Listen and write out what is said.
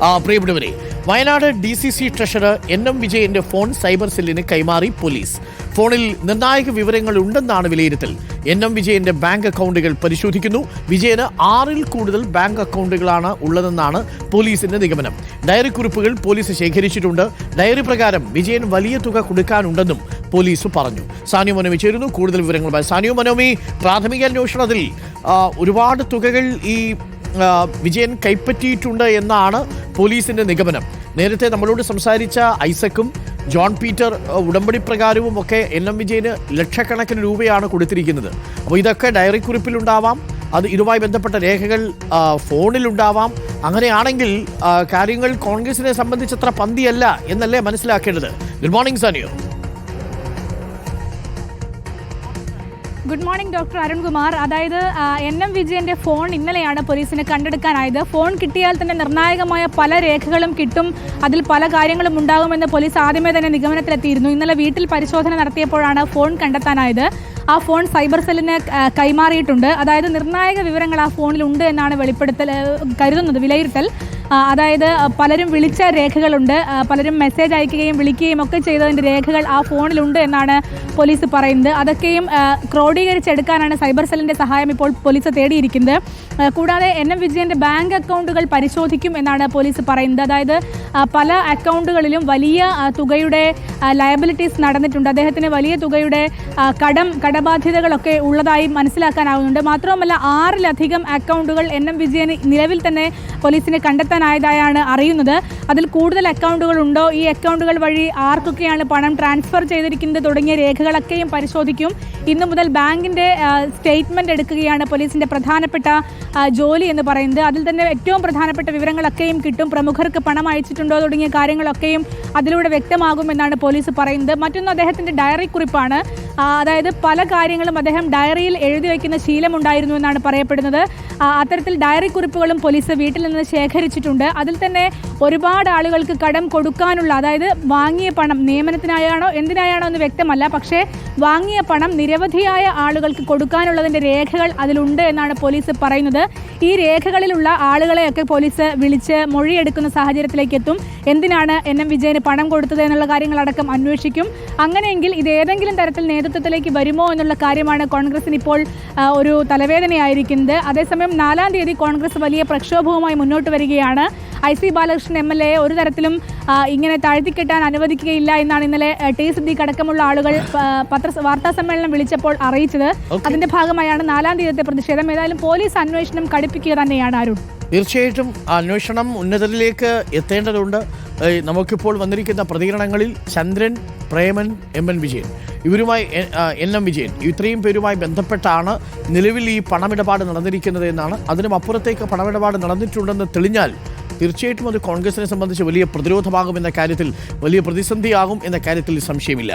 പ്രിയപ്പെട്ടവരെ Wayanad D C C treasurer N M വിജയന്റെ phone cyber സെല്ലിന് കൈമാറി പോലീസ്. ഫോണിൽ നിർണായക വിവരങ്ങൾ ഉണ്ടെന്നാണ് വിലയിരുത്തൽ. എൻ എം വിജയന്റെ ബാങ്ക് അക്കൗണ്ടുകൾ പരിശോധിക്കുന്നു. വിജയന് ആറിൽ കൂടുതൽ ബാങ്ക് അക്കൗണ്ടുകളാണ് ഉള്ളതെന്നാണ് പോലീസിന്റെ നിഗമനം. ഡയറി കുറിപ്പുകൾ പോലീസ് ശേഖരിച്ചിട്ടുണ്ട്. ഡയറി പ്രകാരം വിജയൻ വലിയ തുക കൊടുക്കാനുണ്ടെന്നും പോലീസ് പറഞ്ഞു. സാനിയോ മനോമി ചേരുന്നു. കൂടുതൽ വിവരങ്ങളുമായി സാനിയോ മനോമി. പ്രാഥമിക അന്വേഷണത്തിൽ ഒരുപാട് തുകകൾ ഈ വിജയൻ കൈപ്പറ്റിയിട്ടുണ്ട് എന്നാണ് പോലീസിന്റെ നിഗമനം. നേരത്തെ നമ്മളോട് സംസാരിച്ച ഐസക്കും ജോൺ പീറ്റർ ഉടമ്പടി പ്രകാരവും ഒക്കെ എൻ എം വിജയന് ലക്ഷക്കണക്കിന് രൂപയാണ് കൊടുത്തിരിക്കുന്നത്. അപ്പോൾ ഇതൊക്കെ ഡയറി കുറിപ്പിലുണ്ടാവാം. അത് ഇതുമായി ബന്ധപ്പെട്ട രേഖകൾ ഫോണിലുണ്ടാവാം. അങ്ങനെയാണെങ്കിൽ കാര്യങ്ങൾ കോൺഗ്രസിനെ സംബന്ധിച്ചത്ര പന്തിയല്ല എന്നല്ലേ മനസ്സിലാക്കേണ്ടത്. ഗുഡ് മോർണിംഗ് സാനിയോ. ഗുഡ് മോർണിംഗ് ഡോക്ടർ അരുൺകുമാർ അതായത് എൻ എം വിജയന്റെ ഫോൺ ഇന്നലെയാണ് പോലീസിന് കണ്ടെടുക്കാനായത്. ഫോൺ കിട്ടിയാൽ തന്നെ നിർണായകമായ പല രേഖകളും കിട്ടും. അതിൽ പല കാര്യങ്ങളും ഉണ്ടാകുമെന്ന് പോലീസ് ആദ്യമേ തന്നെ നിഗമനത്തിലെത്തിയിരുന്നു. ഇന്നലെ വീട്ടിൽ പരിശോധന നടത്തിയപ്പോഴാണ് ഫോൺ കണ്ടെത്താനായത്. ആ ഫോൺ സൈബർ സെല്ലിന് കൈമാറിയിട്ടുണ്ട്. അതായത് നിർണായക വിവരങ്ങൾ ആ ഫോണിൽ ഉണ്ട് എന്നാണ് വെളിപ്പെടുത്തൽ കരുതുന്നത് വിലയിരുത്തൽ. അതായത് പലരും വിളിച്ച രേഖകളുണ്ട്. പലരും മെസ്സേജ് അയക്കുകയും വിളിക്കുകയും ഒക്കെ ചെയ്തതിന്റെ രേഖകൾ ആ ഫോണിലുണ്ട് എന്നാണ് പോലീസ് പറയുന്നത്. അതൊക്കെയും ക്രോഡീകരിച്ചെടുക്കാനാണ് സൈബർ സെല്ലിന്റെ സഹായം ഇപ്പോൾ പോലീസ് തേടിയിരിക്കുന്നത്. കൂടാതെ എൻ എം വിജയന്റെ ബാങ്ക് അക്കൗണ്ടുകൾ പരിശോധിക്കും എന്നാണ് പോലീസ് പറയുന്നത്. അതായത് പല അക്കൗണ്ടുകളിലും വലിയ തുകയുടെ ലയബിലിറ്റീസ് നടന്നിട്ടുണ്ട്. അദ്ദേഹത്തിന് വലിയ തുകയുടെ കടം കടം കടബാധ്യതകളൊക്കെ ഉള്ളതായി മനസ്സിലാക്കാനാവുന്നുണ്ട്. മാത്രവുമല്ല ആറിലധികം അക്കൗണ്ടുകൾ എൻ എം വിജയന് നിലവിൽ തന്നെ പോലീസിനെ കണ്ടെത്താനായതായാണ് അറിയുന്നത്. അതിൽ കൂടുതൽ അക്കൗണ്ടുകൾ ഉണ്ടോ? ഈ അക്കൗണ്ടുകൾ വഴി ആർക്കൊക്കെയാണ് പണം ട്രാൻസ്ഫർ ചെയ്തിരിക്കുന്നത്? തുടങ്ങിയ രേഖകളൊക്കെയും പരിശോധിക്കും. ഇന്നു മുതൽ ബാങ്കിന്റെ സ്റ്റേറ്റ്മെന്റ് എടുക്കുകയാണ് പോലീസിന്റെ പ്രധാനപ്പെട്ട ജോലി എന്ന് പറയുന്നത്. അതിൽ തന്നെ ഏറ്റവും പ്രധാനപ്പെട്ട വിവരങ്ങളൊക്കെയും കിട്ടും. പ്രമുഖർക്ക് പണം അയച്ചിട്ടുണ്ടോ? തുടങ്ങിയ കാര്യങ്ങളൊക്കെയും അതിലൂടെ വ്യക്തമാകുമെന്നാണ് പോലീസ് പറയുന്നത്. മറ്റൊന്ന് അദ്ദേഹത്തിന്റെ ഡയറി കുറിപ്പാണ്. അതായത് പല കാര്യങ്ങളും അദ്ദേഹം ഡയറിയിൽ എഴുതി വയ്ക്കുന്ന ശീലമുണ്ടായിരുന്നു എന്നാണ് പറയപ്പെടുന്നത്. അത്തരത്തിൽ ഡയറി കുറിപ്പുകളും പോലീസ് വീട്ടിൽ നിന്ന് ശേഖരിച്ചിട്ടുണ്ട്. അതിൽ തന്നെ ഒരുപാട് ആളുകൾക്ക് കടം കൊടുക്കാനുള്ള അതായത് വാങ്ങിയ പണം നിയമനത്തിനായാണോ എന്തിനായാണോ എന്ന് വ്യക്തമല്ല. പക്ഷേ വാങ്ങിയ പണം നിരവധിയായ ആളുകൾക്ക് കൊടുക്കാനുള്ളതിന്റെ രേഖകൾ അതിലുണ്ട് എന്നാണ് പോലീസ് പറയുന്നത്. ഈ രേഖകളിലുള്ള ആളുകളെയൊക്കെ പോലീസ് വിളിച്ച് മൊഴിയെടുക്കുന്ന സാഹചര്യത്തിലേക്ക് എത്തും. എന്തിനാണ് എൻ എം വിജയന് പണം കൊടുത്തത് എന്നുള്ള കാര്യങ്ങളടക്കം അന്വേഷിക്കും. അങ്ങനെയെങ്കിൽ ഇത് ഏതെങ്കിലും തരത്തിൽ നേതൃത്വത്തിലേക്ക് വരുമോ എന്നുള്ള കാര്യമാണ് കോൺഗ്രസിന് ഇപ്പോൾ ഒരു തലവേദനയായിരിക്കുന്നത്. അതേസമയം നാലാം തീയതി കോൺഗ്രസ് വലിയ പ്രക്ഷോഭവുമായി മുന്നോട്ട് വരികയാണ്. I C Balakrishnan M L A ഒരു തരത്തിലും ഇങ്ങനെ താഴ്ത്തിക്കെട്ടാൻ അനുവദിക്കുകയില്ല എന്നാണ് ഇന്നലെ ടി സിദ്ദീഖ് അടക്കമുള്ള ആളുകൾ പത്ര വാർത്താ സമ്മേളനം വിളിച്ചപ്പോൾ അറിയിച്ചത്. അതിന്റെ ഭാഗമായാണ് നാലാം തീയതി പ്രതിഷേധം. ഏതായാലും പോലീസ് അന്വേഷണം കടുപ്പിക്കുക തന്നെയാണ് അരുൺ. തീർച്ചയായിട്ടും അന്വേഷണം ഉന്നതരിലേക്ക് എത്തേണ്ടതുണ്ട്. നമുക്കിപ്പോൾ വന്നിരിക്കുന്ന പ്രതികരണങ്ങളിൽ ചന്ദ്രൻ പ്രേമൻ എം എൻ വിജയൻ. ഇവരുമായി എൻ എം വിജയൻ. ഇത്രയും പേരുമായി ബന്ധപ്പെട്ടാണ് നിലവിൽ ഈ പണമിടപാട് നടന്നിരിക്കുന്നത് എന്നാണ്. അതിനും അപ്പുറത്തേക്ക് പണമിടപാട് നടന്നിട്ടുണ്ടെന്ന് തെളിഞ്ഞാൽ തീർച്ചയായിട്ടും അത് കോൺഗ്രസിനെ സംബന്ധിച്ച് വലിയ പ്രതിരോധമാകും എന്ന കാര്യത്തിൽ വലിയ പ്രതിസന്ധിയാകും എന്ന കാര്യത്തിൽ സംശയമില്ല.